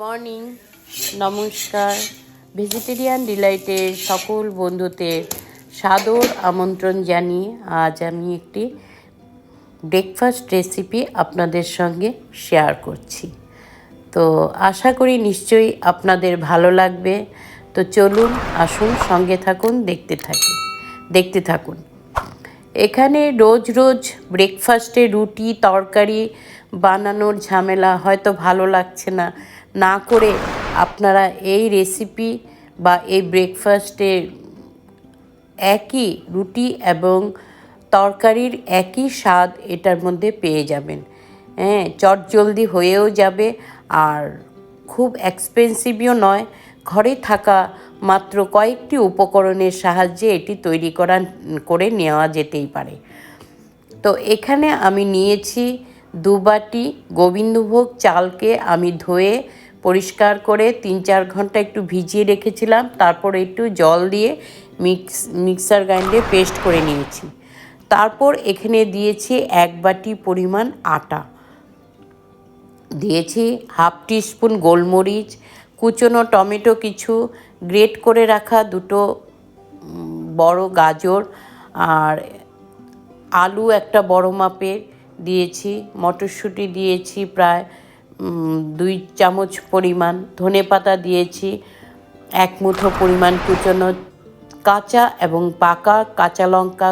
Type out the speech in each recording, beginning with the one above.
Morning, নমস্কার। Vegetarian ডিলাইটের সকল বন্ধুদের সাদর আমন্ত্রণ জানিয়ে আজ আমি একটি ব্রেকফাস্ট রেসিপি আপনাদের সঙ্গে শেয়ার করছি। তো আশা করি নিশ্চয়ই আপনাদের ভালো লাগবে। তো চলুন, আসুন, সঙ্গে থাকুন, দেখতে থাকি, দেখতে থাকুন। এখানে রোজ রোজ ব্রেকফাস্টে রুটি, তরকারি বানানোর ঝামেলা হয়তো ভালো লাগছে না। না করে আপনারা এই রেসিপি বা এই ব্রেকফাস্টে একই রুটি এবং তরকারির একই স্বাদ এটার মধ্যে পেয়ে যাবেন। হ্যাঁ চটজলদি হয়েও যাবে আর খুব এক্সপেন্সিভও নয়। ঘরে থাকা মাত্র কয়েকটি উপকরণের সাহায্যে এটি তৈরি করা, করে নেওয়া যেতেই পারে। তো এখানে আমি নিয়েছি দুবাটি গোবিন্দভোগ চালকে আমি ধুয়ে পরিষ্কার করে তিন চার ঘণ্টা একটু ভিজিয়ে রেখেছিলাম, তারপর একটু জল দিয়ে মিক্স, মিক্সার গ্রাইন্ডে পেস্ট করে নিয়েছি। তারপর এখানে দিয়েছি এক বাটি পরিমাণ আটা। দিয়েছি হাফ টিস্পুন গোলমরিচ, কুচনো টমেটো কিছু, গ্রেট করে রাখা দুটো বড় গাজর আর আলু একটা বড় মাপের দিয়েছি, মটরশুঁটি দিয়েছি প্রায় দুই চামচ পরিমাণ ধনে পাতা দিয়েছি, এক মুঠো পরিমাণ কুচনো কাঁচা এবং পাকা কাঁচা লঙ্কা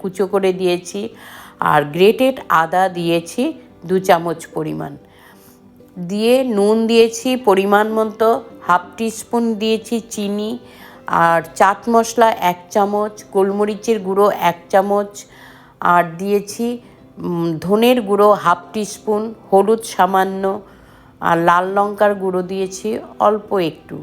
কুচো করে দিয়েছি আর গ্রেটেড আদা দিয়েছি দু চামচ পরিমাণ। দিয়ে নুন দিয়েছি পরিমাণ মতো, হাফ টিস্পুন দিয়েছি চিনি আর চাট মশলা এক চামচ, গোলমরিচের গুঁড়ো এক চামচ আর দিয়েছি ধনের গুঁড়ো হাফ টিস্পুন, হলুদ সামান্য, আর লাল লঙ্কার গুঁড়ো দিয়েছি অল্প একটু।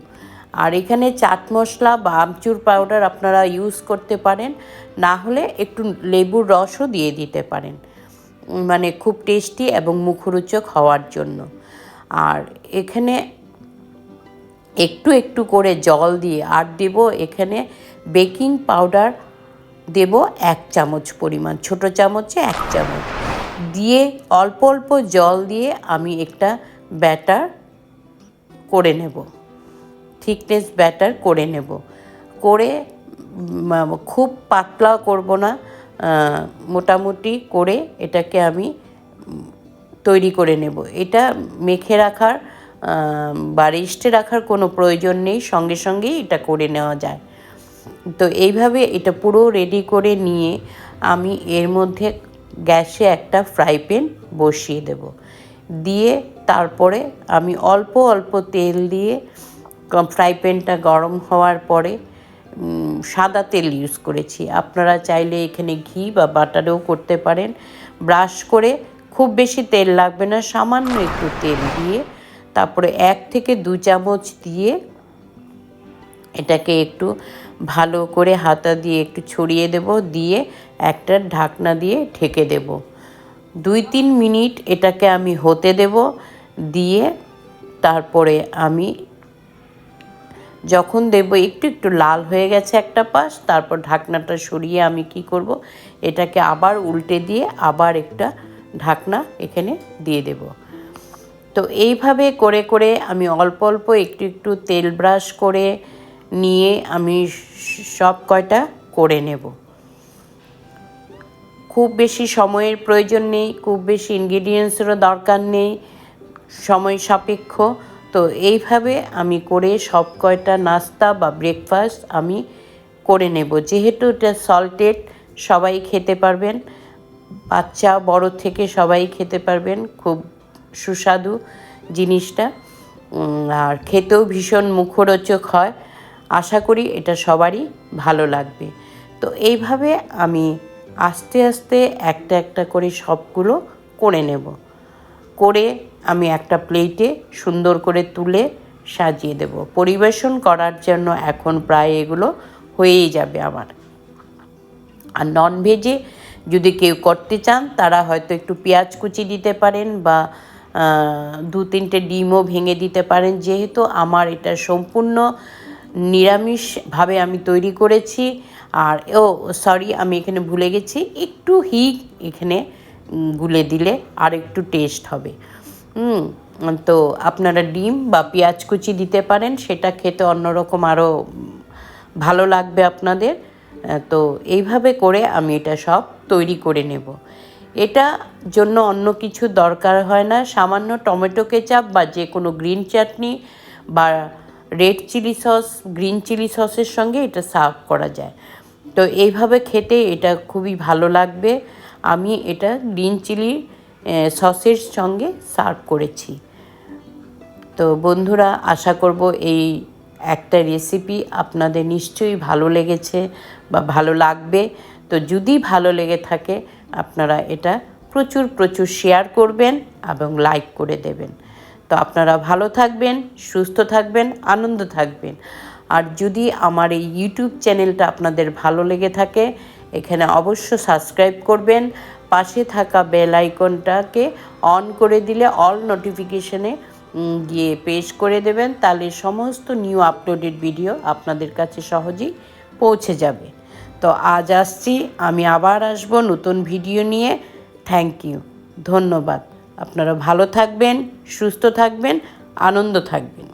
আর এখানে চাট মশলা বা আমচুর পাউডার আপনারা ইউজ করতে পারেন, না হলে একটু লেবুর রসও দিয়ে দিতে পারেন। মানে খুব টেস্টি এবং মুখরোচক হওয়ার জন্য। আর এখানে একটু একটু করে জল দিয়ে, আর দেব এখানে বেকিং পাউডার দেব এক চামচ পরিমাণ, ছোট চামচে এক চামচ। দিয়ে অল্প অল্প জল দিয়ে আমি একটা ব্যাটার করে নেব। থিকনেস ব্যাটার করে নেব। করে খুব পাতলা করব না। মোটামুটি করে এটাকে আমি তৈরি করে নেব। এটা মেখে রাখার বা রেস্টে রাখার কোনো প্রয়োজন নেই। সঙ্গে সঙ্গেই এটা করে নেওয়া যায়। তো এইভাবে এটা পুরো রেডি করে নিয়ে আমি এর মধ্যে গ্যাসে একটা ফ্রাই প্যান বসিয়ে দেব। দিয়ে তারপরে আমি অল্প অল্প তেল দিয়ে ফ্রাই প্যানটা গরম হওয়ার পরে সাদা তেল ইউজ করেছি। আপনারা চাইলে এখানে ঘি বা বাটারেও করতে পারেন। ব্রাশ করে খুব বেশি তেল লাগবে না, সামান্য একটু তেল দিয়ে তারপরে এক থেকে দু চামচ দিয়ে এটাকে একটু ভালো করে হাতা দিয়ে একটু ছড়িয়ে দেব, দিয়ে একটা ঢাকনা দিয়ে ঢেকে দেব। দুই তিন মিনিট এটাকে আমি হতে দেব, দিয়ে তারপরে আমি যখন দেব, একটু একটু লাল হয়ে গেছে একটা পাশ, তারপর ঢাকনাটা সরিয়ে আমি কি করব, এটাকে আবার উল্টে দিয়ে আবার একটা ঢাকনা এখানে দিয়ে দেব। তো এইভাবে করে করে আমি অল্প অল্প একটু একটু তেল ব্রাশ করে নিয়ে আমি সব কয়টা করে নেব। খুব বেশি সময়ের প্রয়োজন নেই, খুব বেশি ইনগ্রিডিয়েন্টসেরও দরকার নেই, সময় সাপেক্ষ। তো এইভাবে আমি করে সব কয়টা নাস্তা বা ব্রেকফাস্ট আমি করে নেব। যেহেতু এটা সল্টেড সবাই খেতে পারবেন। বাচ্চা, বড় থেকে সবাই খেতে পারবেন, খুব সুস্বাদু জিনিসটা। আর খেতেও ভীষণ মুখরোচক হয়। আশা করি এটা সবারই ভালো লাগবে। তো এইভাবে আমি আস্তে আস্তে একটা একটা করে সবগুলো করে নেব। করে আমি একটা প্লেটে সুন্দর করে তুলে সাজিয়ে দেব। পরিবেশন করার জন্য এখন প্রায় এগুলো হয়েই যাবে আমার। আর ননভেজে যদি কেউ করতে চান, তারা হয়তো একটু পেঁয়াজ কুচি দিতে পারেন বা দু তিনটে ডিমও ভেঙে দিতে পারেন। যেহেতু আমার এটা সম্পূর্ণ নিরামিষভাবে আমি তৈরি করেছি। আর, ও সরি আমি এখানে ভুলে গেছি। একটু হিগ এখানে গুলে দিলে আর একটু টেস্ট হবে। তো আপনারা ডিম বা পেঁয়াজ কুচি দিতে পারেন, সেটা খেতে অন্যরকম আরও ভালো লাগবে আপনাদের। তো এইভাবে করে আমি এটা সব তৈরি করে নেব। এটা জন্য অন্য কিছু দরকার হয় না। সামান্য টমেটো কেচাপ বা যে কোনো গ্রিন চাটনি বা red chilli sauce green chilli সসের সঙ্গে এটা সার্ভ করা যায়। তো এইভাবে খেতে এটা খুবই ভালো লাগবে। আমি এটা গ্রিন চিলি সসের সঙ্গে সার্ভ করেছি। তো বন্ধুরা, আশা করব এই একটা রেসিপি আপনাদের নিশ্চয়ই ভালো লেগেছে বা ভালো লাগবে। তো যদি ভালো লেগে থাকে, আপনারা এটা প্রচুর প্রচুর শেয়ার করবেন এবং লাইক করে দেবেন। তো আপনারা ভালো থাকবেন, সুস্থ থাকবেন, আনন্দ থাকবেন। আর যদি আমার এই ইউটিউব চ্যানেলটা আপনাদের ভালো লেগে থাকে, এখানে অবশ্য সাবস্ক্রাইব করবেন। পাশে থাকা বেল আইকনটাকে অন করে দিলে অল নোটিফিকেশনে গিয়ে পেশ করে দেবেন। তাহলে সমস্ত নিউ আপলোডেড ভিডিও আপনাদের কাছে সহজেই পৌঁছে যাবে। তো আজ আসছি, আমি আবার আসব নতুন ভিডিও নিয়ে। থ্যাংক ইউ ধন্যবাদ। আপনারা ভালো থাকবেন সুস্থ থাকবেন আনন্দ থাকবেন।